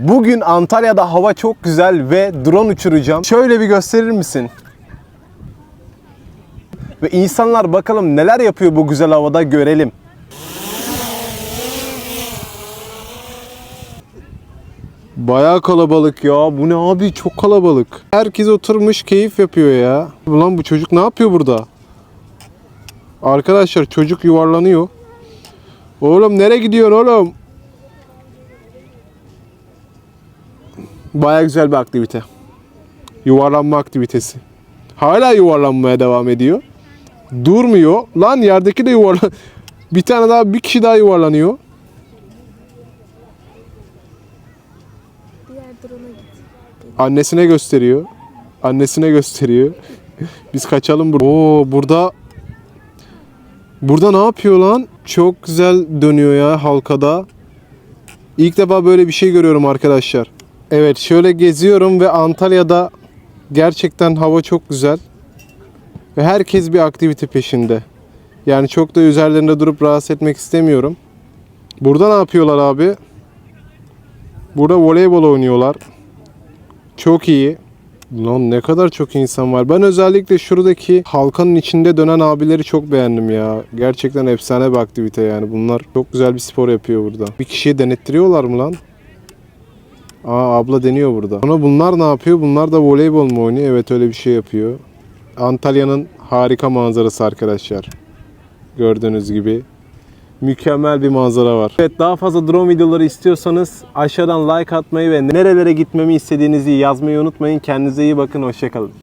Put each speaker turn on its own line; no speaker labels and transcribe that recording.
Bugün Antalya'da hava çok güzel ve drone uçuracağım. Şöyle bir gösterir misin? Ve insanlar bakalım neler yapıyor bu güzel havada görelim. Bayağı kalabalık ya. Bu ne abi çok kalabalık. Herkes oturmuş keyif yapıyor ya. Ulan bu çocuk ne yapıyor burada? Arkadaşlar çocuk yuvarlanıyor. Oğlum nereye gidiyorsun oğlum? Baya güzel bir aktivite. Yuvarlanma aktivitesi. Hala yuvarlanmaya devam ediyor. Durmuyor. Lan yerdeki de yuvarlan. Bir tane daha bir kişi daha yuvarlanıyor. Annesine gösteriyor. Annesine gösteriyor. Biz kaçalım burada. Oo burada Burada ne yapıyor lan? Çok güzel dönüyor ya halkada. İlk defa böyle bir şey görüyorum arkadaşlar. Evet şöyle geziyorum ve Antalya'da gerçekten hava çok güzel. Ve herkes bir aktivite peşinde. Yani çok da üzerlerinde durup rahatsız etmek istemiyorum. Burada ne yapıyorlar abi? Burada voleybol oynuyorlar. Çok iyi. Lan ne kadar çok insan var. Ben özellikle şuradaki halkanın içinde dönen abileri çok beğendim ya. Gerçekten efsane bir aktivite yani. Bunlar çok güzel bir spor yapıyor burada. Bir kişiye denettiriyorlar mı lan? Aa abla deniyor burada. Ama bunlar ne yapıyor? Bunlar da voleybol mu oynuyor? Evet öyle bir şey yapıyor. Antalya'nın harika manzarası arkadaşlar. Gördüğünüz gibi. Mükemmel bir manzara var. Evet daha fazla drone videoları istiyorsanız aşağıdan like atmayı ve nerelere gitmemi istediğinizi yazmayı unutmayın. Kendinize iyi bakın. Hoşçakalın.